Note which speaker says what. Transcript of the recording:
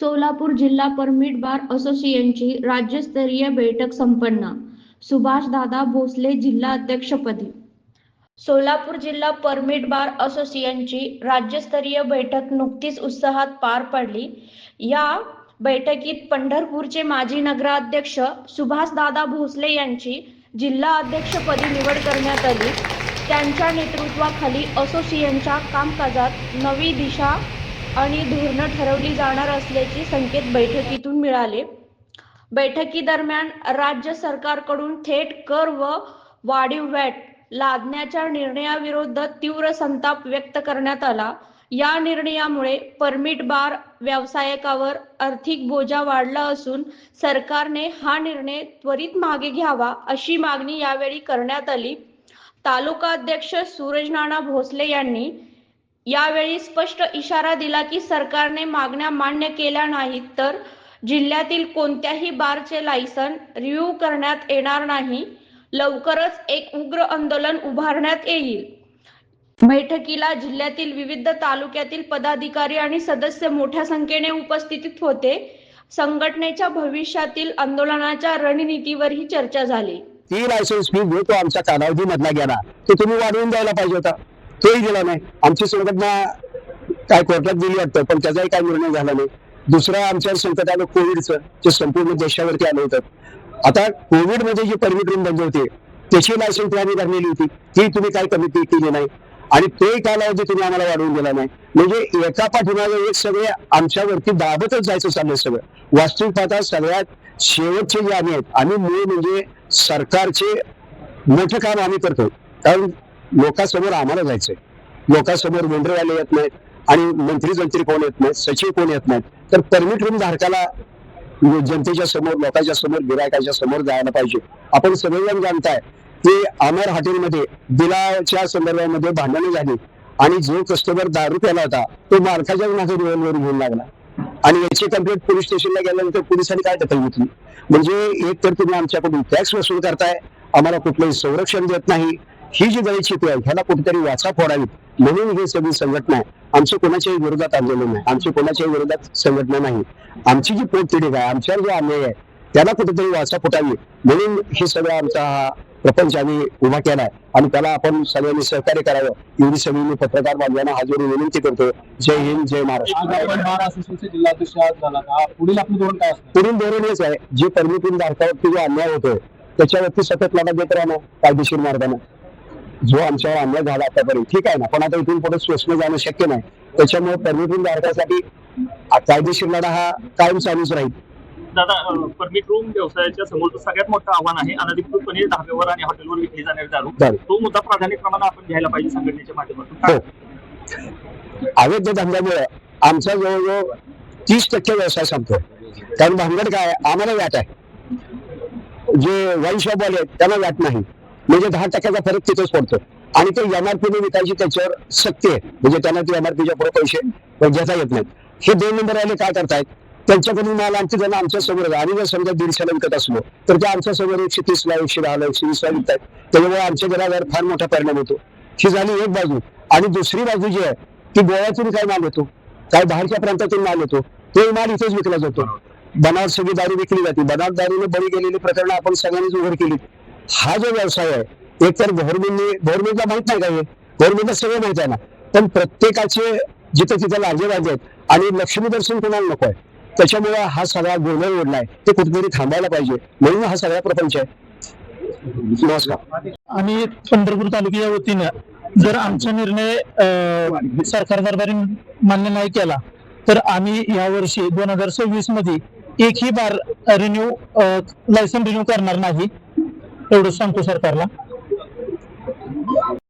Speaker 1: सोलापूर जिल्हा परमिट बार असोसिएशनची राज्यस्तरीय बैठक संपन्न. सुभाषदादा भोसले जिल्हा अध्यक्षपदी. सोलापूर जिल्हा परमिट बार असोसिएशनची राज्यस्तरीय बैठक नुकतीच उत्साहात पार पडली. या बैठकीत पंढरपूरचे माजी नगराध्यक्ष सुभाषदादा भोसले यांची जिल्हा अध्यक्षपदी निवड करण्यात आली. त्यांच्या नेतृत्वाखाली असोसिएशनच्या कामकाजात नवी दिशा आणि धोरणं ठरवली जाणार असल्याचे संकेत बैठकीतून मिळाले. बैठकीदरम्यान राज्य सरकारकडून थेट कर व वाढीव वॅट लादण्याच्या निर्णयाविरोधात तीव्र संताप व्यक्त करण्यात आला. या निर्णयामुळे परमिट बार व्यावसायिकावर आर्थिक बोजा वाढला असून सरकारने हा निर्णय त्वरित मागे घ्यावा अशी मागणी यावेळी करण्यात आली. तालुका अध्यक्ष सूरज नाना भोसले यांनी यावेळी स्पष्ट इशारा दिला की सरकारने मागण्या मान्य केल्या नाहीत तर जिल्ह्यातील कोणत्याही बारचे लायसन रिव्ह्यू करण्यात येणार नाही. लवकरच एक उग्र आंदोलन उभारण्यात येईल. बैठकीला जिल्ह्यातील विविध तालुक्यातील पदाधिकारी आणि सदस्य मोठ्या संख्येने उपस्थित होते. संघटनेच्या भविष्यातील आंदोलनाच्या रणनीतीवरही चर्चा झाली.
Speaker 2: ई लायसन्स फी घेतो आमच्या कालावधी मधला गेला. तो तुम्ही वाढवून द्यायला पाहिजे होता. तोही गेला नाही. आमची संघटना काय कोर्टात गेली वाटतं पण त्याचाही काय निर्णय झाला नाही. दुसरं आमच्या संकट आलं कोविडचं जे संपूर्ण देशावरती आलं होतं. आता कोविडमध्ये म्हणजे जी परमिट रूम बंद होते त्याची लायसन्स फी आम्ही भरलेली होती. ती तुम्ही काय कमी केली नाही. आणि तोही कालावधी तुम्ही आम्हाला वाढवून दिला नाही. म्हणजे एका पाठीमागे एक सगळे आमच्यावरती दाबतच जायचं चाललंय सगळं. वास्तविक पाहता सगळ्यात शेवटचे जे आम्ही आहेत आम्ही मूळ म्हणजे सरकारचे मोठं काम आम्ही करतो कारण लोकांसमोर आम्हाला जायचंय. लोकांसमोर मेंढरवाले येत नाहीत आणि मंत्री जंत्री कोण येत नाहीत सचिव कोण येत नाहीत. तर परमिट रूम धारकाला म्हणजे जनतेच्या समोर लोकांच्या समोर गिरायकाच्या समोर जायला पाहिजे. आपण सगळेजण जाणताय की अमर हॉटेलमध्ये बिलाच्या संदर्भामध्ये भांडणं झाली आणि जो कस्टमर दारू प्याला होता तो मालकाच्याच मागे रिव्हॉल्वर घेऊन लागला. आणि याची कंप्लेंट पोलीस स्टेशनला गेल्यानंतर पोलिसांनी काय दखल घेतली? म्हणजे एक तर तुम्ही आमच्याकडून टॅक्स वसूल करताय आम्हाला कुठलंही संरक्षण देत नाही ही जी गळीची आहे ह्याला कुठेतरी वाचा फोडावीत. म्हणून ही सगळी संघटना आहे आमचं कोणाच्याही विरोधात आंदोलन नाही. आमची कोणाच्याही विरोधात संघटना नाही. आमची जी पोटतिडीक आहे आमच्यावर जो अन्याय आहे त्याला कुठेतरी वाचा फुटावी. म्हणून हे सगळं आमचा हा प्रपंच आम्ही उभा केलाय आणि त्याला आपण सगळ्यांनी सहकार्य करावं. एवढी सगळी मी पत्रकार बांधवांना हाजरी विनंती करतो. जय हिंद जय महाराष्ट्र.
Speaker 3: पुढील धोरण
Speaker 2: हेच आहे. जे परमिटिंग धारकावरती जो अन्याय होतोय त्याच्यावरती सतत लढा देत राहणं कायदेशीर मार्गाने. जो आमच्यावर अन्याय झाला आतापर्यंत. ठीक आहे ना? पण आता इथून पुढे स्वप्न जाणं शक्य नाही. त्याच्यामुळे परमिटिंग धारकासाठी कायदेशीर लढा हा कायम चालूच राहील.
Speaker 4: दादा परमिट रूम व्यवसायाच्या समोरचं सगळ्यात मोठं आव्हान आहे अनधिकृतपणे धाब्यावर आणि हॉटेलवर विकली जाणारी दारू. तो मुद्दा प्राधान्यक्रमाने आपण घ्यायला पाहिजे संघटनेच्या माध्यमातून.
Speaker 2: हो. अवैध धंद्यामुळे आमचा जवळजवळ तीस टक्के व्यवसाय संपतो. कारण भानगड काय? आम्हाला व्याट आहे. जे वाईन शॉप वाले त्यांना व्याट नाही. म्हणजे दहा टक्क्याचा फरक तिथेच पडतो. आणि ते एमआरपीने विकायची त्याच्यावर सक्ती आहे. म्हणजे त्यांना ते एमआरपीच्या पुढे पैसे घेता येत नाहीत. हे दोन नंबर आले काय करतायत? त्यांच्याकडून माल आणखी जण आमच्यासमोर आणि जर समजा दीडशेला विकत असलो तर ते आमच्यासमोर एकशे तीसला एकशे दहाला एकशे वीसला विकतायत. त्याच्यामुळे आमच्या घरावर फार मोठा परिणाम होतो. ही झाली एक बाजू. आणि दुसरी बाजू जी आहे ती गोव्यातून काय माल येतो? काय बाहेरच्या प्रांतातून माल येतो? तो माल इथेच विकला जातो. बनावट सगळी दारू विकली जाते. बनावट दारूने बळी गेलेली प्रकरणं आपण सगळ्यांनीच उघड केली हा जो व्यवसाय आहे एक तर गव्हर्नमेंटने गव्हर्नमेंटला माहीत नाही काही गव्हर्नमेंटला सगळं माहीत आहे ना. पण प्रत्येकाचे जिथे तिथं लाजेबाजे आहेत आणि लक्ष्मी दर्शन कोणाला नको आहे? त्याच्यामुळे हा सगळा गोंधळ ओढलाय. ते कुठेतरी थांबायला पाहिजे. म्हणून हा सगळा प्रपंच आहे. नमस्कार.
Speaker 3: आणि पंढरपूर तालुक्याच्या वतीनं जर आमचा निर्णय सरकार दरबारी मान्य नाही केला तर आम्ही या वर्षी दोन हजार सव्वीसमध्ये एकही बार रिन्यू लायसन रिन्यू करणार नाही. एवढं सांगतो सरकारला.